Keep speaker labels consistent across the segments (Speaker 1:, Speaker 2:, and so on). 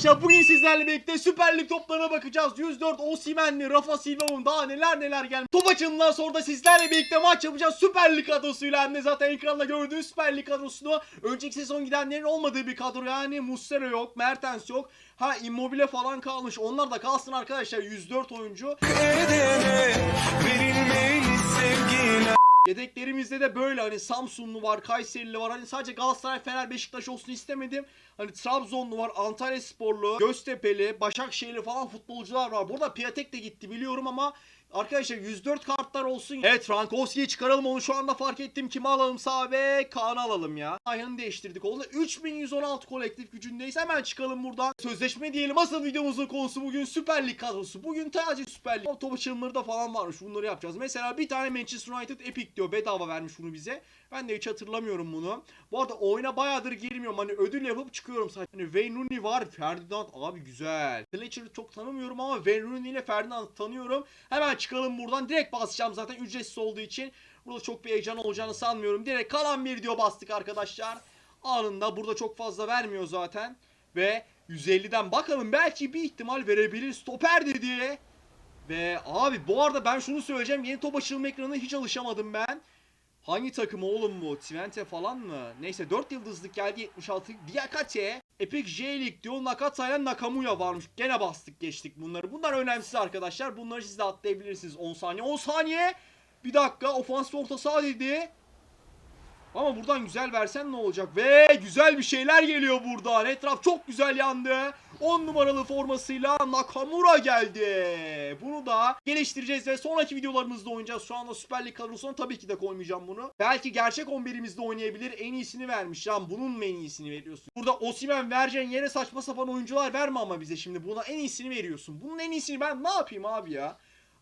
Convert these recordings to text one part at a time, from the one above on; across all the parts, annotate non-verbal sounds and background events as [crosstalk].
Speaker 1: arkadaşlar bugün sizlerle birlikte Süper Lig toplarına bakacağız. 104 Osimhen'li, Rafa Silva'nın daha neler neler gelmiş. Top açılımından sonra da sizlerle birlikte maç yapacağız. Süper Lig kadrosuyla hem de zaten ekranda gördüğünüz Süper Lig kadrosunu önceki sezon gidenlerin olmadığı bir kadro. Yani Muslera yok, Mertens yok. Ha Immobile falan kalmış. Onlar da kalsın arkadaşlar 104 oyuncu. Yedeklerimizde de böyle hani Samsunlu var, Kayserili var. Hani sadece Galatasaray, Fener, Beşiktaş olsun istemedim. Hani Trabzonlu var, Antalya Sporlu, Göztepe'li, Başakşehirli falan futbolcular var. Burada Piatek de gitti biliyorum ama Arkadaşlar 104 kartlar olsun. Evet Frankowski'yi çıkaralım onu şu anda fark ettim. Kimi alalım sağ ve Kaan'ı alalım ya. Ayhan'ı değiştirdik oldu. 3116 kolektif gücündeyiz. Hemen çıkalım buradan. Sözleşme diyelim. Asıl videomuzun konusu bugün Süper Lig kadrosu. Bugün sadece Süper Lig. Top açılımları da falan varmış. Bunları yapacağız. Mesela bir tane Manchester United Epic diyor. Bedava vermiş bunu bize. Ben de hiç hatırlamıyorum bunu. Bu arada oyuna bayağıdır girmiyorum. Hani ödül yapıp çıkıyorum sadece. Hani Wayne Rooney var. Ferdinand abi güzel. Fletcher'ı çok tanımıyorum ama Wayne Rooney ile Ferdinand'ı tanıyorum. Hemen çıkalım buradan. Direkt basacağım zaten ücretsiz olduğu için. Burada çok bir heyecan olacağını sanmıyorum. Direkt kalan bir diyor bastık arkadaşlar. Anında burada çok fazla vermiyor zaten. Ve 150'den bakalım belki bir ihtimal verebilir. Stoper dedi. Ve abi bu arada ben şunu söyleyeceğim. Yeni top açılma ekranına hiç alışamadım ben. Hangi takım oğlum bu? Twente falan mı? Neyse 4 yıldızlık geldi 76. Diakate. Epic J League diyor. Nakata ile Nakamuya varmış. Gene bastık geçtik bunları. Bunlar önemsiz arkadaşlar. Bunları siz de atlayabilirsiniz. 10 saniye. 10 saniye. Bir dakika. Ofansif orta saha dedi. Ama buradan güzel versen ne olacak? Ve güzel bir şeyler geliyor buradan. Etraf çok güzel yandı. 10 numaralı formasıyla Nakamura geldi. Bunu da geliştireceğiz ve sonraki videolarımızda oynayacağız. Şu anda Süper Lig kadrosuna tabii ki de koymayacağım bunu. Belki gerçek 11'imizde oynayabilir. En iyisini vermiş. Can bunun mu en iyisini veriyorsun? Burada Osimen vereceğin yere saçma sapan oyuncular verme ama bize şimdi. Buna en iyisini veriyorsun. Bunun en iyisini ben ne yapayım abi ya?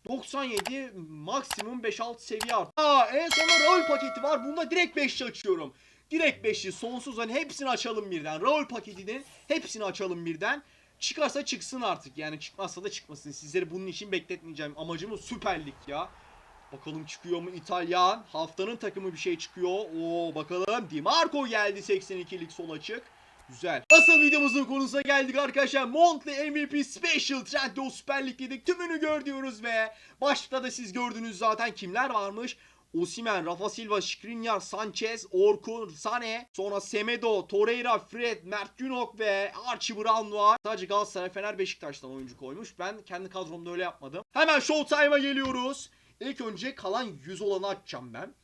Speaker 1: 97 maksimum 5-6 seviye art. Aa en sonunda rol paketi var. Bunda direkt 5 açıyorum. Direkt 5'i sonsuz hani hepsini açalım birden. Rol paketinin hepsini açalım birden. Çıkarsa çıksın artık yani çıkmazsa da çıkmasın. Sizleri bunun için bekletmeyeceğim. Amacımız Süper Lig ya. Bakalım çıkıyor mu İtalyan? Haftanın takımı bir şey çıkıyor. Oo bakalım. Di Marco geldi 82'lik sol açık. Güzel. Asıl videomuzun konusuna geldik arkadaşlar. Monthly MVP Special Trendyol Süper Lig dedik. Tümünü gör diyoruz ve başta da siz gördünüz zaten kimler varmış. Osimen, Rafa Silva, Skriniar, Sanchez, Orkun, Sane, sonra Semedo, Torreira, Fred, Mert Günok ve Archie Brown var. Sadece Galatasaray, Fener, Beşiktaş'tan oyuncu koymuş. Ben kendi kadromda öyle yapmadım. Hemen Showtime'a geliyoruz. İlk önce kalan 100 olanı açacağım ben.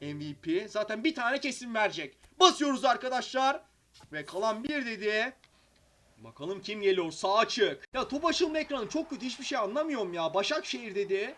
Speaker 1: MVP. Zaten bir tane kesin verecek. Basıyoruz arkadaşlar. Ve kalan bir dedi. Bakalım kim geliyor sağ açık. Ya top açılma ekranı çok kötü hiçbir şey anlamıyorum ya. Başakşehir dedi.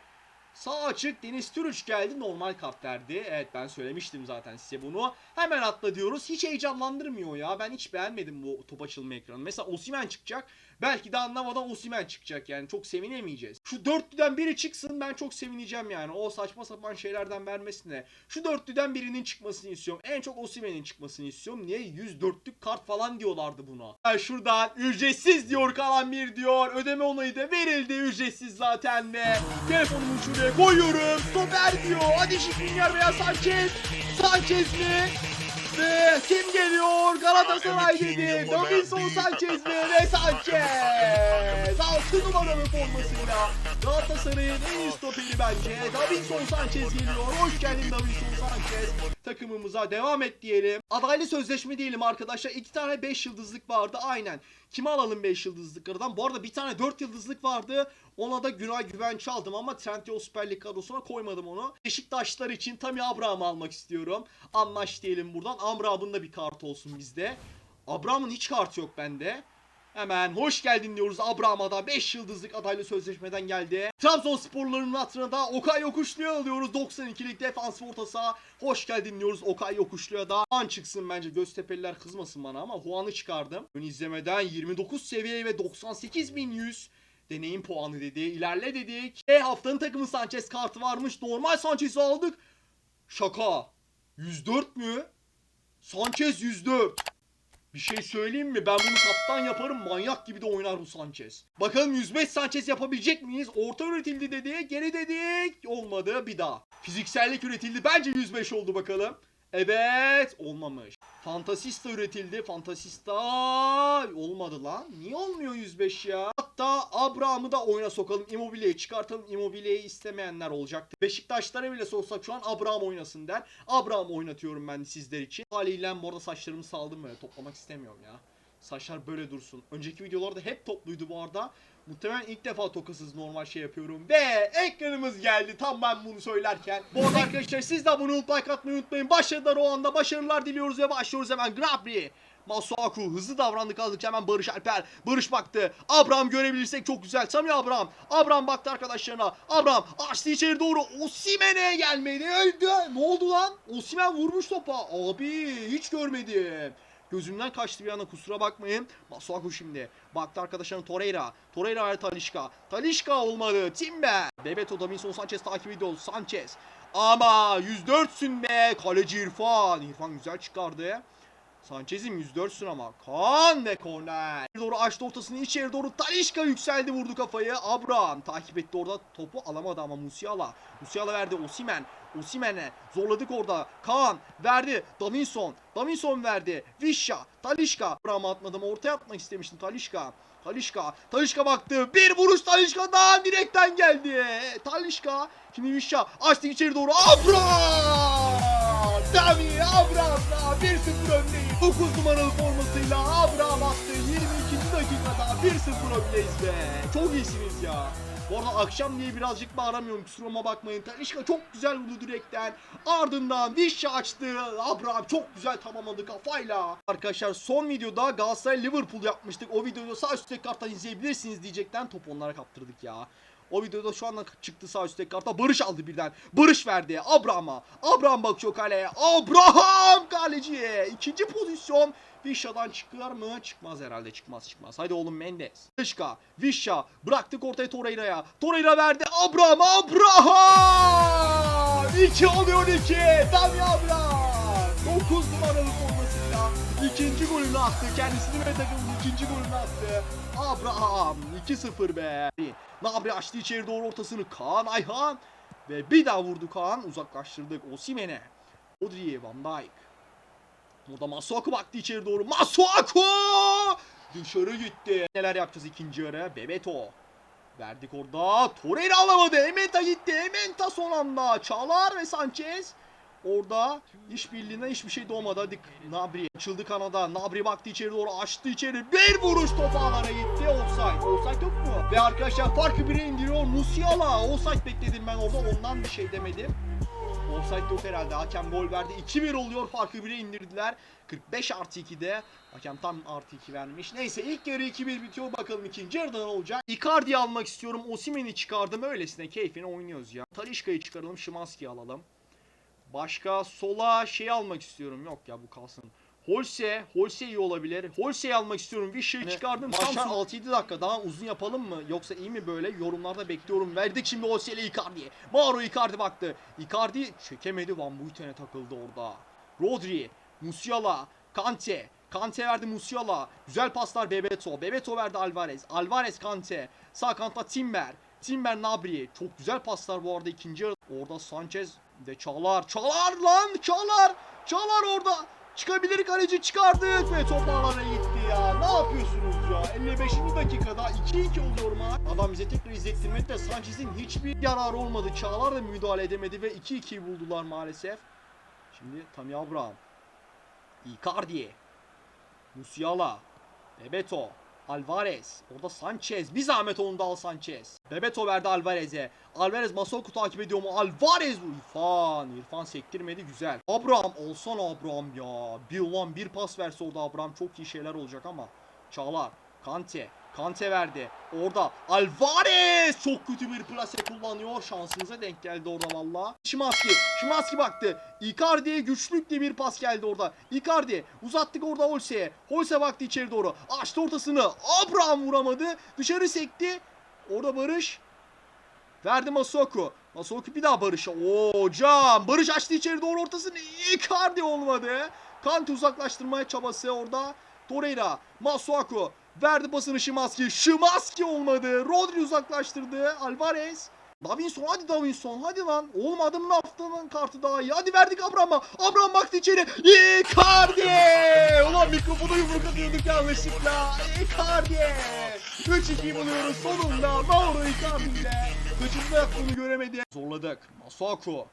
Speaker 1: Sağ açık Deniz Türüç geldi normal kart verdi. Evet ben söylemiştim zaten size bunu. Hemen atla diyoruz. Hiç heyecanlandırmıyor ya. Ben hiç beğenmedim bu top açılma ekranı. Mesela Osimen çıkacak. Belki de anlamadan Osimen çıkacak yani. Çok sevinemeyeceğiz. Şu dörtlüden biri çıksın ben çok sevineceğim yani. O saçma sapan şeylerden vermesine. Şu dörtlüden birinin çıkmasını istiyorum. En çok Osimen'in çıkmasını istiyorum. Niye? 104'lük kart falan diyorlardı buna. Ha, şuradan ücretsiz diyor kalan bir diyor. Ödeme onayı da verildi ücretsiz zaten ve telefonumu şuraya koyuyorum. Stoper diyor. Hadi Şikrinyar veya Sanchez. Sanchez mi? Ve kim geliyor? Galatasaray dedi. Davinson Sanchez mi? Ve Sanchez. 6 numaralı formasıyla. Galatasaray'ın en iyi stoperi bence. Davinson Sanchez geliyor. Hoş geldin Davinson Sanchez. Takımımıza devam et diyelim. Adaylı sözleşme diyelim arkadaşlar. İki tane 5 yıldızlık vardı aynen. Kimi alalım 5 yıldızlıklardan? Bu arada bir tane 4 yıldızlık vardı. Ona da Günay Güvenç aldım ama Trendyol Süper Lig kadrosuna koymadım onu. Beşiktaşlar için Tammy Abraham'ı almak istiyorum. Anlaş diyelim buradan. Abraham'ın da bir kart olsun bizde. Abraham'ın hiç kartı yok bende. Hemen hoş geldin diyoruz Abraham'a da 5 yıldızlık adaylı sözleşmeden geldi. Trabzonsporların hatırına da Okay Yokuşlu'ya alıyoruz. 92'lik defans orta saha. Hoş geldin diyoruz Okay Yokuşlu'ya da. Huan çıksın bence Göztepe'liler kızmasın bana ama Huan'ı çıkardım. Ön izlemeden 29 seviye ve 98.100 deneyim puanı dedi. İlerle dedik. E haftanın takımı Sanchez kartı varmış. Normal Sanchez'i aldık. Şaka. 104 mü? Sanchez 104. Bir şey söyleyeyim mi? Ben bunu kaptan yaparım. Manyak gibi de oynar bu Sanchez. Bakalım 105 Sanchez yapabilecek miyiz? Orta üretildi dedi. Geri dedik. Olmadı. Bir daha. Fiziksellik üretildi. Bence 105 oldu bakalım. Evet olmamış. Fantasista üretildi. Fantasista olmadı lan. Niye olmuyor 105 ya? Hatta Abraham'ı da oyuna sokalım. Immobile'yi çıkartalım. Immobile'yi istemeyenler olacaktı. Beşiktaşlara bile sorsak şu an Abraham oynasın der. Abraham oynatıyorum ben sizler için. Haliyle bu arada saçlarımı saldım böyle. Toplamak istemiyorum ya. Saçlar böyle dursun. Önceki videolarda hep topluydu bu arada. Muhtemelen ilk defa tokasız normal şey yapıyorum. Ve ekranımız geldi tam ben bunu söylerken. Bu arada arkadaşlar siz de abone olup like atmayı unutmayın. Başladılar o anda. Başarılar diliyoruz ve başlıyoruz hemen. Grabri. Masuaku hızlı davrandı kaldıkça hemen Barış Alper. Barış baktı. Abraham görebilirsek çok güzel. Sami Abraham. Abraham baktı arkadaşlarına. Abraham açtı içeri doğru. Osimen'e gelmedi. Öldü. Ne oldu lan? Osimen vurmuş topa. Abi hiç görmedim. Gözümden kaçtı bir anda kusura bakmayın. Masuaku şimdi. Baktı arkadaşlarına Torreira. Torreira ve Talişka. Talişka olmadı. Timber. Bebeto Davinson Sanchez takip ediyor. Sanchez. Ama 104'sün be. Kaleci İrfan. İrfan güzel çıkardı. Sanchez'im 104'sün ama. Kaan ve korner. Doğru açtı ortasını içeri doğru. Talişka yükseldi vurdu kafayı. Abraham takip etti orada. Topu alamadı ama Musiala. Musiala verdi Osimen. Osimen'e zorladık orada. Kaan verdi. Davinson. Davinson verdi. Visha. Talişka. Abraham atmadım. Ortaya atmak istemiştim. Talişka. Talişka. Talişka baktı. Bir vuruş Talişka'dan direkten geldi. Talişka. Şimdi Visha. Açtı içeri doğru. Abraham. Dami Abraham'la 1-0 öndeyiz. 9 numaralı formasıyla Abraham attı. 22. dakikada 1-0 öndeyiz be. Çok iyisiniz ya. Bu arada akşam diye birazcık bağıramıyorum kusuruma bakmayın. Talişka çok güzel vurdu direkten. Ardından Vişya açtı. Abraham çok güzel tamamladı kafayla. Arkadaşlar son videoda Galatasaray Liverpool yapmıştık. O videoyu sağ üstteki karttan izleyebilirsiniz diyecekten topu onlara kaptırdık ya. O videoda şu anda çıktı sağ üstteki karta. Barış aldı birden. Barış verdi Abraham'a. Abraham bakıyor kaleye. Abraham kaleciye. İkinci pozisyon. Vişya'dan çıkar mı? Çıkmaz herhalde. Çıkmaz çıkmaz. Haydi oğlum Mendes. Vişka. Vişya. Bıraktık ortaya Torreira'ya. Torreira verdi. Abraham. Abraham. 2 oluyor 2. Dami Abraham. 9 numaralı formasıyla ikinci golünü attı. Kendisini ve takımın ikinci golünü attı. Abraham 2-0 be. Nabri açtı içeri doğru ortasını. Kaan Ayhan. Ve bir daha vurdu Kaan. Uzaklaştırdık Osimen'e. Odriye Van Dijk. Burada Masuaku baktı içeri doğru. Masuaku! Dışarı gitti. Neler yapacağız ikinci yarı? Bebeto. Verdik orada. Torreira alamadı. Ementa gitti. Ementa son anda. Çağlar ve Sanchez. Orada işbirliğinden hiçbir şey doğmadı. Hadi Nabri açıldı kanada. Nabri baktı içeri doğru açtı içeri. Bir vuruş topu ağlara gitti. Offside. Offside yok mu? Ve arkadaşlar farkı bire indiriyor. Musiala. Offside bekledim ben orada. Ondan bir şey demedim. Offside yok herhalde. Hakem gol verdi. 2-1 oluyor. Farkı 1'e indirdiler. 45 artı 2'de. Hakem tam artı 2 vermiş. Neyse ilk yarı 2-1 bitiyor. Bakalım ikinci yarıda ne olacak. Icardi'yi almak istiyorum. Osimhen'i çıkardım. Öylesine keyfine oynuyoruz ya. Talişka'yı çıkaralım. Şimanski'yi alalım. Başka sola şey almak istiyorum. Yok ya bu kalsın. Holse, Holse iyi olabilir. Holse'yi almak istiyorum. Vişya'yı çıkardım. Maçlar 6-7 dakika daha uzun yapalım mı? Yoksa iyi mi böyle? Yorumlarda bekliyorum. Verdik şimdi Holse ile Icardi'ye. Mauro Icardi baktı. Icardi çekemedi. Van Buiten'e takıldı orada. Rodri, Musiala, Kante. Kante verdi Musiala. Güzel paslar Bebeto. Bebeto verdi Alvarez. Alvarez Kante. Sağ kantta Timber. Timber Nabri. Çok güzel paslar bu arada ikinci yarı. Orada Sanchez ve Çağlar. Çağlar lan Çağlar. Çağlar orada. Çıkabilir kaleci çıkardık ve top gitti ya. Ne yapıyorsunuz ya? 55. dakikada 2-2 oluyor maç. Adam bize tekrar izlettirmedi de Sanchez'in hiçbir yararı olmadı. Çağlar da müdahale edemedi ve 2-2'yi buldular maalesef. Şimdi Tammy Abraham. Icardi. Musiala. Bebeto. Alvarez. Orada Sanchez. Bir zahmet onu da al Sanchez. Bebeto verdi Alvarez'e. Alvarez Masoku takip ediyor mu? Alvarez bu. İrfan. İrfan sektirmedi güzel. Abraham. Olsana Abraham ya. Bir ulan bir pas verse orada Abraham çok iyi şeyler olacak ama. Çağlar. Kante. Kante verdi. Orada Alvarez çok kötü bir plase kullanıyor. Şansınıza denk geldi orada valla. Şimanski. Şimanski baktı. Icardi'ye güçlükle bir pas geldi orada. Icardi uzattık orada Holse'ye. Holse baktı içeri doğru. Açtı ortasını. Abraham vuramadı. Dışarı sekti. Orada Barış. Verdi Masuaku. Masuaku bir daha Barış'a. Oo hocam. Barış açtı içeri doğru ortasını. Icardi olmadı. Kante uzaklaştırmaya çabası orada. Torreira. Masuaku. Verdi basını Şimanski. Şimanski olmadı. Rodri uzaklaştırdı. Alvarez. Davinson hadi Davinson hadi lan. Oğlum adamın haftanın kartı daha iyi. Hadi verdik Abraham'a. Abraham baktı içeri. Icardi! Ulan mikrofonu yumruk atıyorduk yanlışlıkla. Icardi! 3-2 buluyoruz sonunda. Mauro Icardi ile. Kaçıncı yaptığını göremedi. Zorladık. Masuaku.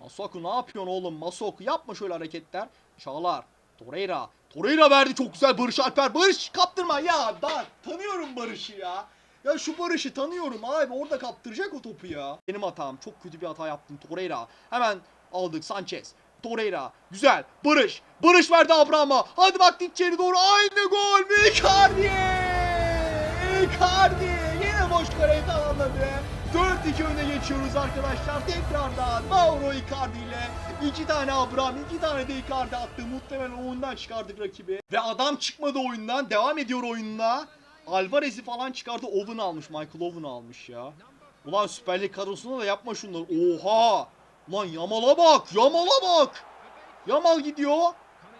Speaker 1: Masuaku ne yapıyorsun oğlum? Masuaku yapma şöyle hareketler. Çağlar. Torreira. Torreira verdi çok güzel Barış Alper. Barış kaptırma ya. Ben tanıyorum Barış'ı ya. Ya şu Barış'ı tanıyorum abi. Orada kaptıracak o topu ya. Benim hatam. Çok kötü bir hata yaptım. Torreira. Hemen aldık Sanchez. Torreira. Güzel. Barış. Barış verdi Abraham'a. Hadi bak içeri doğru. Aynı gol. Icardi. Icardi. Yine boş kareyi tamamladı. 4-2 öne geçiyoruz arkadaşlar. Tekrardan Mauro Icardi ile iki tane Abraham, iki tane de Icardi attı. Muhtemelen oyundan çıkardık rakibi. Ve adam çıkmadı oyundan. Devam ediyor oyunla. Alvarez'i falan çıkardı. Owen almış. Michael Owen almış ya. Ulan Süper Lig kadrosunda da yapma şunları. Oha! Ulan Yamal'a bak! Yamal'a bak! Yamal gidiyor.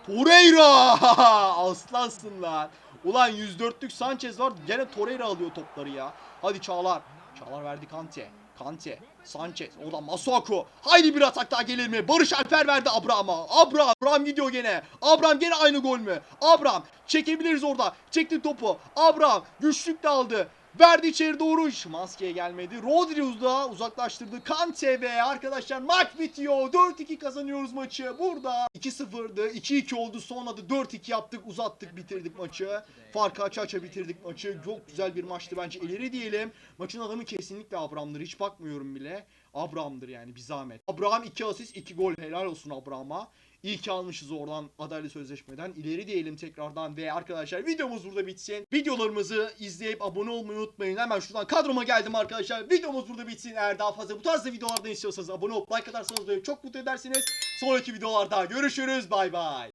Speaker 1: Torreira! [laughs] Aslansın lan. Ulan 104'lük Sanchez var. Gene Torreira alıyor topları ya. Hadi Çağlar. Çağlar verdi Kante. Kante. Sanchez. Oradan Masuaku. Haydi bir atak daha gelir mi? Barış Alper verdi Abraham'a. Abraham. Abraham gidiyor gene. Abraham gene aynı gol mü? Abraham. Çekebiliriz orada. Çekti topu. Abraham. Güçlük de aldı. Verdi içeri doğru. Maskeye gelmedi. Rodrius da uzaklaştırdı. Kante ve arkadaşlar maç bitiyor. 4-2 kazanıyoruz maçı. Burada 2-0'dı. 2-2 oldu. Sonra da 4-2 yaptık. Uzattık. Bitirdik maçı. Farkı aça aça bitirdik maçı. Çok güzel bir maçtı bence. İleri diyelim. Maçın adamı kesinlikle Abraham'dır. Hiç bakmıyorum bile. Abraham'dır yani bir zahmet. Abraham 2 asist 2 gol. Helal olsun Abraham'a. İyi ki almışız oradan adaylı sözleşmeden. İleri diyelim tekrardan ve arkadaşlar videomuz burada bitsin. Videolarımızı izleyip abone olmayı unutmayın. Hemen şuradan kadroma geldim arkadaşlar. Videomuz burada bitsin. Eğer daha fazla bu tarzda videolardan istiyorsanız abone olup like atarsanız çok mutlu edersiniz. Sonraki videolarda görüşürüz. Bay bay.